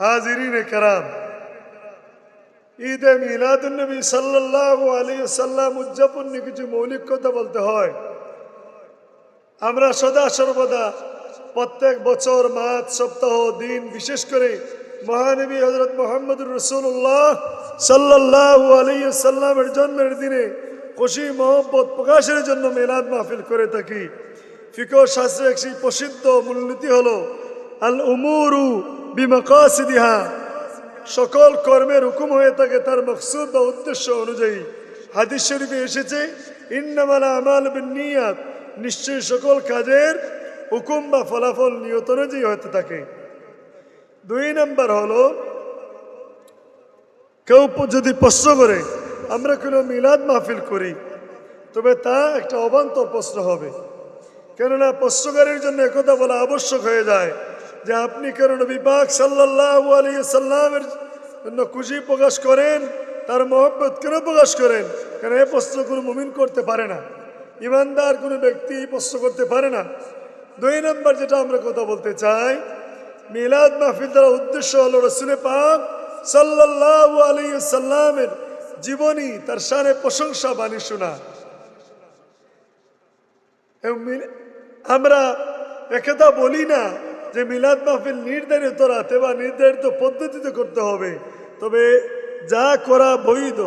হাজিরিন কারাম। ঈদে মিলাদুন্নবী সাল্লাল্লাহু আলাইহি সাল্লাম উদযাপন কিছু মৌলিক কথা বলতে হয়। আমরা সদা সর্বদা প্রত্যেক বছর মাস সপ্তাহ, দিন বিশেষ করে মহানবী হজরত মোহাম্মদুর রসুল্লাহ সাল্লাল্লাহু আলাইহি সাল্লামের জন্মের দিনে খুশি, মহব্বত প্রকাশের জন্য মেলাদ মাহফিল করে থাকি। ফিকো শাস্ত্রে একটি প্রসিদ্ধ মূলনীতি হলো আল উমুরু বিমকাসিদিহা। সকল কর্মের হুকুম হয়ে থাকে, তার মকসুদ বা উদ্দেশ্য অনুযায়ী। হাদিস শরীফে এসেছে, ইন্নামালা আমাল নিয়াত নিশ্চয়ই সকল কাজের হুকুম বা ফলাফল নিয়ত অনুযায়ী হতে থাকে। দুই নাম্বার হলো, কেউ যদি প্রশ্ন করে, আমরা কোনো মিলাদ মাহফিল করি? তবে তা একটা অবান্তর প্রশ্ন হবে। কেননা প্রশ্নকারীর জন্য একথা বলা আবশ্যক হয়ে যায়। যে আপনি কেন নবী পাক সাল্লাহ আলী সাল্লামের জন্য খুশি প্রকাশ করেন, তার মহব্বত কেন প্রকাশ করেন? কেন এ প্রশ্ন কোনো মুমিন করতে পারে না? ইমানদার কোনো ব্যক্তি প্রশ্ন করতে পারে না। দুই নম্বর যেটা আমরা কথা বলতে চাই, মিলাদ মাহফিল দ্বারা উদ্দেশ্য হলো রসুলে পাক সাল্লাহ আলী সাল্লামের জীবনী, তার সানে প্রশংসা বাণী শোনা। আমরা একথা বলি না যে মিলাদ মাহফিল নির্ধারিত, রাতে বা নির্ধারিত পদ্ধতিতে করতে হবে। তবে যা করা বৈধ,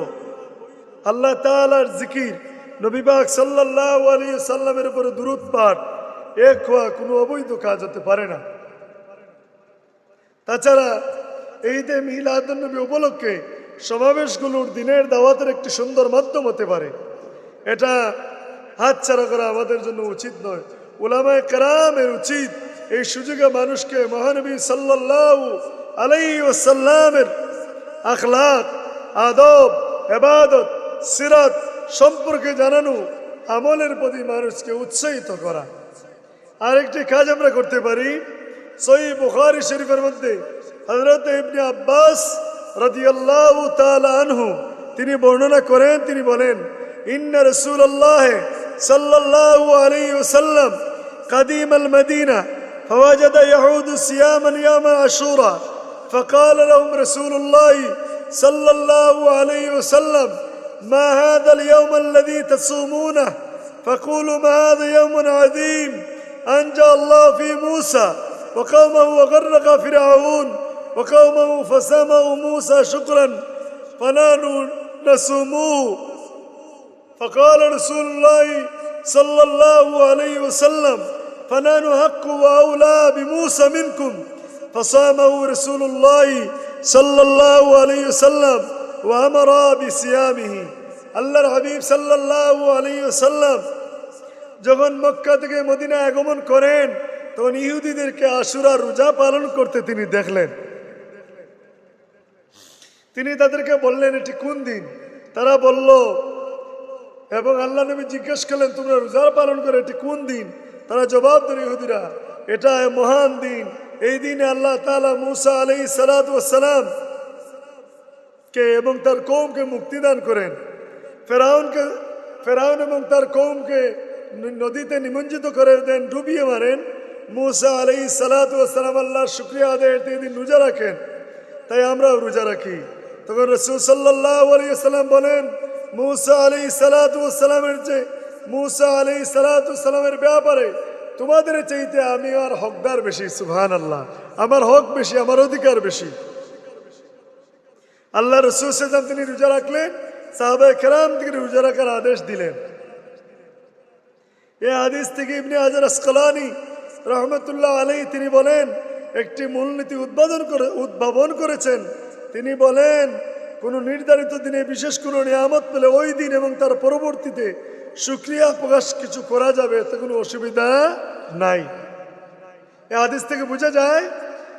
আল্লাহ তালার জিকির নবীবাগ সাল্লাহ আলী সাল্লামের উপরে দূরত পাঠ এক হওয়া কোনো অবৈধ কাজ হতে পারে না। তাছাড়া এই যে মিলাদুন্নবী উপলক্ষে সমাবেশগুলোর দিনের দাওয়াতের একটি সুন্দর মাধ্যম হতে পারে। এটা হাতছাড়া করা আমাদের জন্য উচিত নয়। ওলামায় কারামের উচিত এই সুযোগে মানুষকে মহানবী সাল্লাহ আলাই ওসাল্লামের আখলাক আদব, এবাদত, সিরাত সম্পর্কে জানানো আমলের প্রতি মানুষকে উৎসাহিত করা। আরেকটি কাজ আমরা করতে পারি। সই বুখারি শরীফের মধ্যে হজরত ইবনে আব্বাস রদিয়াল্লাহ আনহু তিনি বর্ণনা করেন, তিনি বলেন, ইন্ন রসুল আল্লাহ সাল্লাহ আলী ওসাল্লাম কাদিম আল মদিনা فوجد يعود صياما يوم عاشوراء فقال لهم رسول الله صلى الله عليه وسلم ما هذا اليوم الذي تصومونه؟ فقولوا ما هذا يوم عظيم أنجى الله في موسى وقومه وغرق فرعون وقومه فسامه موسى شكرا فنحن نسوموه فقال رسول الله صلى الله عليه وسلم فنحن حق وأولى بموسى منكم فصامه رسول الله صلى الله عليه وسلم وأمر بصيامه আল্লাহর হাবিব সাল্লাল্লাহু আলাইহি ওয়াসাল্লাম যখন মক্কা থেকে মদিনা আগমন করেন তখন ইহুদিদেরকে আশুরা রোজা পালন করতে তিনি দেখলেন তিনি তাদেরকে বললেন এটি কোন দিন তারা বলল এবং আল্লাহ নবী জিজ্ঞেস করলেন তোমরা রোজা পালন করে এটি কোন দিন তারা জবাব দিল ইহুদিরা এটা মহান দিন। এই দিনে আল্লাহ তাআলা মুসা আলাই সালাম কে এবং তার কৌমকে মুক্তিদান করেন। ফেরাউনকে, ফেরাউন এবং তার কৌমকে নদীতে নিমজ্জিত করে দেন, ডুবিয়ে মারেন। মুসা আলাই সালাম আল্লাহর শুক্রিয়া আদায়ের এই দিন রোজা রাখেন। তাই আমরাও রোজা রাখি। তখন রসুল সাল্লাহ আলিয়াল্লাম বলেন, মুসা আলী সালাতামের যে মুসা আলী সালাতামের ব্যাপারে তোমাদের চাইতে আমি আর হকদার বেশি সুহান আল্লাহ আমার হক বেশি, আমার অধিকার বেশি। আল্লাহ রসুল সাল্লাম তিনি রোজা রাখলেন সাহাবাই কেরাম থেকে রোজা রাখার আদেশ দিলেন। এই হাদিস থেকে ইবনে হাজার আসকালানি রহমতুল্লাহ আলী তিনি বলেন, একটি মূলনীতি উদ্বোধন করে উদ্ভাবন করেছেন। তিনি বলেন কোনো নির্ধারিত দিনে, বিশেষ কোনো নিয়ামত পেলে ওই দিন এবং তার পরবর্তীতে সুক্রিয়া প্রকাশ কিছু করা যাবে, এতে কোনো অসুবিধা নাই। এ আদেশ থেকে বোঝা যায়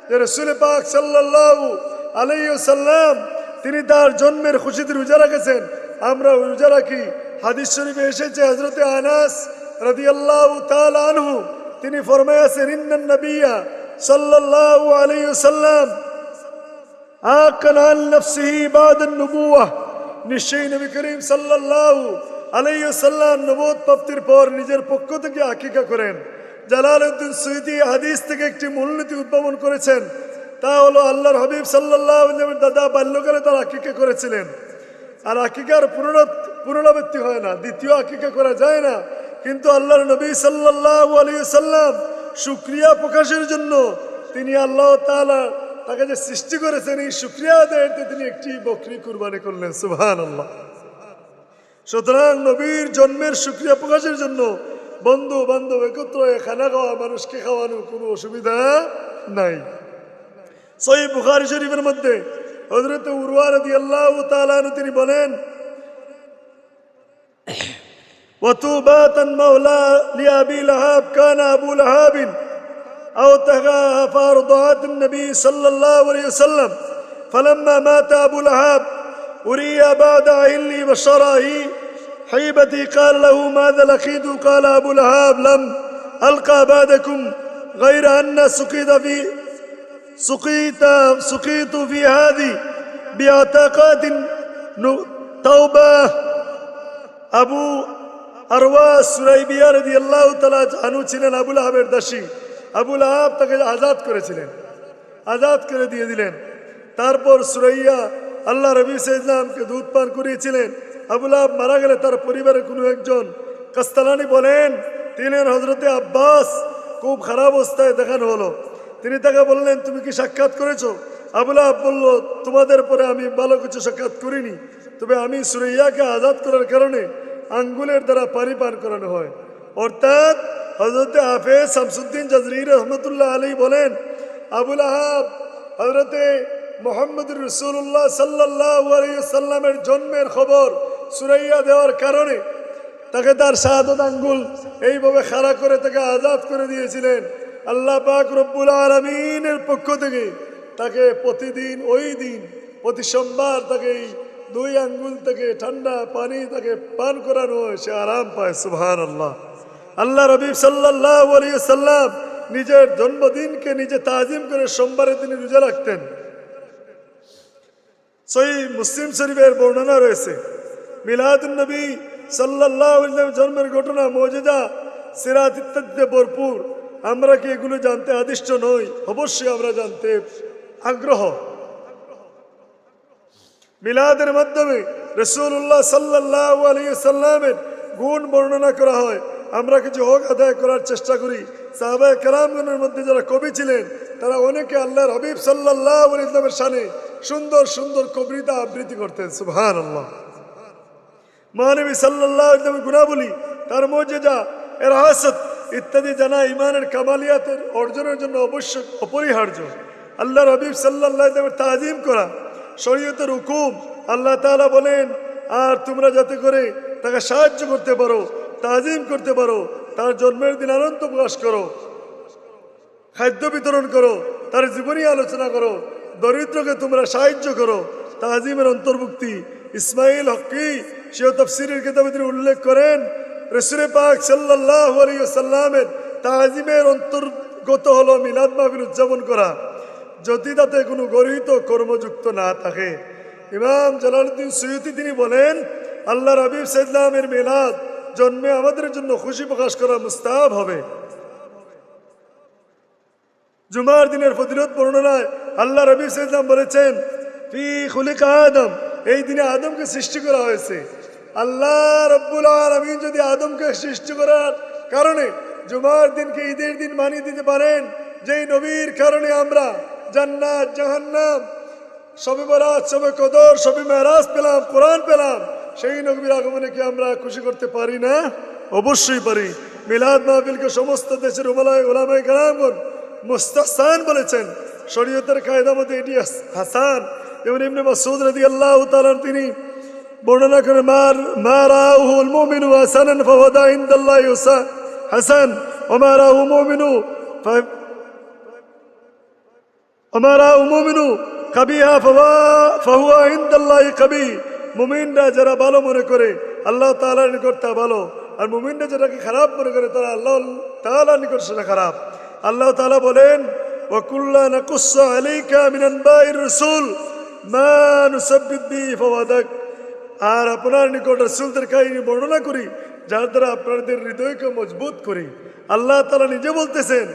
যে রসুল পাক সাল্লাহ আলাইসাল্লাম তিনি তার জন্মের খুশিতে রোজা রাখেছেন। আমরা রোজা রাখি। হাদিস শরীফে এসেছে হজরতে আনাস রাদিয়াল্লাহু তাআলা আনহু, তিনি ফরমায়াছেন ইন্নান নবিয়া সাল্লাল্লাহু আলাইহি আকান আন নফসিহি বাদ নবুওয়াহ নিশ্চয়ই নবী করিম সাল্লাল্লাহু আলাইহি ওয়াসাল্লাম প্রাপ্তির পর নিজের পক্ষ থেকে আকিকা করেন। জালালউদ্দিন সুইদি হাদিস থেকে একটি মূলনীতি উদ্ভাবন করেছেন। তা হলো আল্লাহর হাবিব সাল্লাহ দাদা বাল্যকালে তার আকিকা করেছিলেন। আর আকিকার পুনরাব- পুনরাবৃত্তি হয় না, দ্বিতীয় আকিকা করা যায় না। কিন্তু আল্লাহর নবী সাল্লাহ আলী সাল্লাম সুক্রিয়া প্রকাশের জন্য তিনি আল্লাহ তাআলা তাকে যে সৃষ্টি করেছেন এই সুক্রিয়া আদায়ার্থে তিনি একটি বকরি কুরবানি করলেন সুবহান আল্লাহ সুতরাং নবীর জন্মের সুক্রিয়া প্রকাশের জন্য বন্ধু বান্ধব একত্র হয়ে খানা খাওয়া মানুষকে খাওয়ানোর কোনো অসুবিধা নাই সহি বুখারি শরীফের মধ্যে হজরত উরওয়া রাদিয়াল্লাহু তাআলা আনহু তিনি বলেন وطوبات مولى لأبي لهاب كان أبو لهاب أو تغاف رضعات النبي صلى الله عليه وسلم فلما مات أبو لهاب أري بعد أهلي وشرائي حيبتي قال له ماذا لقيت قال أبو لهاب لم ألقى بعدكم غير أن سقيت في سقيت سقيت في هذه بعتاقات ن- توبة আবু আরওয়া সুরাইবিয়া রদি আল্লাহ তালা আনু ছিলেন আবুল আহাবের দাসী আবুল আহাব তাকে আজাদ করেছিলেন। আজাদ করে দিয়ে দিলেন। তারপর সুরাইয়া আল্লাহ রবি ইসলামকে দুধ পান করিয়েছিলেন। আবুল আহাব মারা গেলে তার পরিবারের কোনো একজন কাস্তালানি বলেন, তিনি হজরতে আব্বাস খুব খারাপ অবস্থায় দেখানো হলো। তিনি তাকে বললেন, তুমি কি সাক্ষাৎ করেছ? আবুল আহাব বলল, তোমাদের পরে আমি ভালো কিছু সাক্ষাৎ করিনি। তবে আমি সুরাইয়াকে আজাদ করার কারণে আঙ্গুলের দ্বারা পানি পান করানো হয়। অর্থাৎ হজরতে হাফেজ শামসুদ্দিন জাজরির রহমতুল্লাহ আলী বলেন, আবুল আহাব হজরতে মোহাম্মদ রসুল্লাহ সাল্লাহ সাল্লামের জন্মের খবর সুরাইয়া দেওয়ার কারণে তাকে তার শাহাদত আঙ্গুল এইভাবে খাড়া করে তাকে আজাদ করে দিয়েছিলেন। আল্লাহ পাক রব্বুল আলমিনের পক্ষ থেকে তাকে প্রতিদিন, ওই দিন, প্রতি সোমবার তাকে এই দুই আঙ্গুল থেকে ঠান্ডা পানি তাকে পান করানো হয়। সে আরাম পায় সুবহান আল্লাহ আল্লাহ রবিব সাল্লাহ সাল্লাম নিজের জন্মদিনকে নিজে তাজিম করে সোমবারে তিনি রোজা রাখতেন। সই মুসলিম শরীফের বর্ণনা রয়েছে মিলাদুল নবী সাল্লাহ জন্মের ঘটনা, মজেদা, সিরাত ইত্যাদিতে ভরপুর। আমরা কি এগুলো জানতে আদিষ্ট নই? অবশ্যই আমরা জানতে আগ্রহ। মিলাদের মাধ্যমে রসুল্লাহ সাল্লাহ আলী সাল্লামের গুণ বর্ণনা করা হয়। আমরা কিছু হক আদায় করার চেষ্টা করি, সাহাবায় কালামগণের মধ্যে যারা কবি ছিলেন, তারা অনেকে আল্লাহর হবিব সাল্লাহ ইসলামের সানে সুন্দর সুন্দর কবিতা আবৃত্তি করতেন। সুবহান আল্লাহ মহানবী সাল্লাহ ইসলামের গুণাবলী, তার মর্যাদা এর হাসত ইত্যাদি জানা ইমানের কামালিয়াতের অর্জনের জন্য অবশ্যই অপরিহার্য। আল্লাহর রবিব সাল্লাহ ইসলামের তাজিম করা, শরীয়তের হুকুম, আল্লাহ তাআলা বলেন, আর তোমরা যাতে করে তাকে সাহায্য করতে পারো তাজিম করতে পারো, তার জন্মের দিন আনন্দ প্রকাশ করো, খাদ্য বিতরণ করো, তার জীবনী আলোচনা করো, দরিদ্রকে তোমরা সাহায্য করো। তাজিমের অন্তর্ভুক্তি ইসমাইল হকি, সেও তফসিরের কিতাবে তিনি উল্লেখ করেন রসুরে পাক সাল্লাহ আলী সাল্লামের তাজিমের অন্তর্গত হলো মিলাদ মাহফিল উদযাপন করা। যদি তাতে কোনো গরহিত কর্মযুক্ত না থাকে। ইমাম জালালুদ্দিন সৈয়দি তিনি বলেন আল্লাহ রবিব সাইদলামের মিলাদ জন্মে আমাদের জন্য খুশি প্রকাশ করা মুস্তাব হবে। জুমার দিনের প্রতিরোধ বর্ণনায় আল্লাহ রবি সাইদলাম বলেছেন আদম এই দিনে আদমকে সৃষ্টি করা হয়েছে। আল্লাহ রব্বুল আলমিন যদি আদমকে সৃষ্টি করার কারণে জুমার দিনকে ঈদের দিন মানিয়ে দিতে পারেন, যেই নবীর কারণে আমরা জান্নাত, জাহান্নাম, সবে বরাত, সবে কদর, সবে মেরাজ পেলাম, কোরআন পেলাম সেই নবীর আগমনে কি আমরা খুশি করতে পারি না? অবশ্যই পারি। মিলাদ মাহফিলকে সমস্ত দেশের ওলামায় ওলামায় গ্রামগণ মুস্তাহসান বলেছেন। শরীয়তের কায়দা মতে এটি হাসান। যেমন এমনি মাসুদ রাদি আল্লাহ তালার তিনি বর্ণনা করে, মার মারাহুল মুমিনু হাসানান ফাওয়াদা ইনদাল্লাহি হুসা- হাসান মুমিনু ফা- আমারা মুমিনু কাবিহা ফাওয়া- ফাহুয়া ইনদাল্লাহি কবি মুমিনরা যারা ভালো মনে করে, আল্লাহ তাআলার নিকট তা ভালো। আর মুমিনরা যেটাকে খারাপ মনে করে, তারা আল্লাহ তাআলার নিকট সেটা খারাপ। আল্লাহ তালা বলেন, ওয়াকুল্লা নাকুসসু আলাইকা মিন আনবাইর রাসূল আর আপনার নিকট রাসূলদের কাহিনী বর্ণনা করি, যার দ্বারা আপনাদের হৃদয়কে মজবুত করি। আল্লাহ তাআলা নিজে বলতেছেন,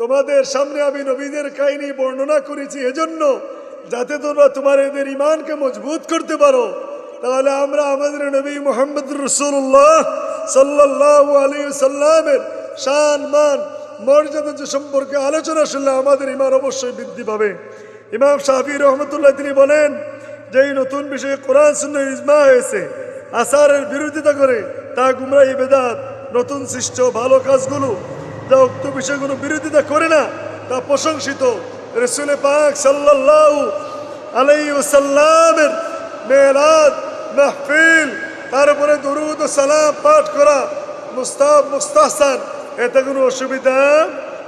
তোমাদের সামনে আমি নবীদের কাহিনী বর্ণনা করেছি এজন্য যাতে তোমরা তোমার এদের ইমানকে মজবুত করতে পারো। তাহলে আমরা আমাদের নবী মোহাম্মদ রসুল্লাহ সাল্লাহ আলী সাল্লামের শান, মান, মর্যাদা যে সম্পর্কে আলোচনা শুনলে আমাদের ইমান অবশ্যই বৃদ্ধি পাবে। ইমাম শাহি রহমতুল্লাহ তিনি বলেন যে এই নতুন বিষয়ে কোরআন শূন্য ইজমা হয়েছে, আসারের বিরোধিতা করে, তা গুমরাহি বেদাত নতুন সৃষ্ট, ভালো কাজগুলো যা উক্ত বিষয়গুলো বিরোধিতা করে না, তা প্রশংসিত। রসুল পাক সাল্লাল্লাহু আলাইহি ওয়াসাল্লামের মেলাদ, মাহফিল তারপরে দরুদ সালাম পাঠ করা মুস্তাব মুস্তাহসান, এতে কোনো অসুবিধা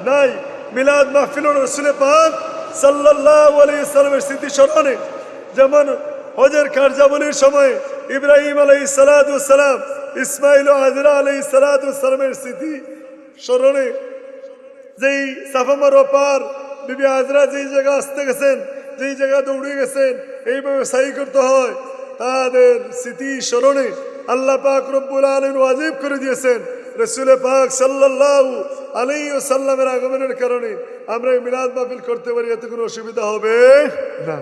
নাই। মিলাদ, মাহফিল রসুল পাক সাল্লাল্লাহু আলাইহি সাল্লামের স্মৃতি স্মরণে যেমন হজের কার্যাবলীর সময় ইব্রাহিম আলাই সালাম ইসমাইল ও হাজরা আলাই সালামের স্মৃতি স্মরণে যেই সাফামার ওপার বিবি হাজরা যেই জায়গা আসতে গেছেন, যেই জায়গা দৌড়ে গেছেন এইভাবে সাই করতে হয়। তাদের স্মৃতি স্মরণে আল্লাহ পাক রব্বুল আলম ওয়াজিব করে দিয়েছেন রসুলে পাক সাল্লাল্লাহু আলী ও সাল্লামের আগমনের কারণে আমরা এই মিলাদ মাহফিল করতে পারি, এতে কোনো অসুবিধা হবে না।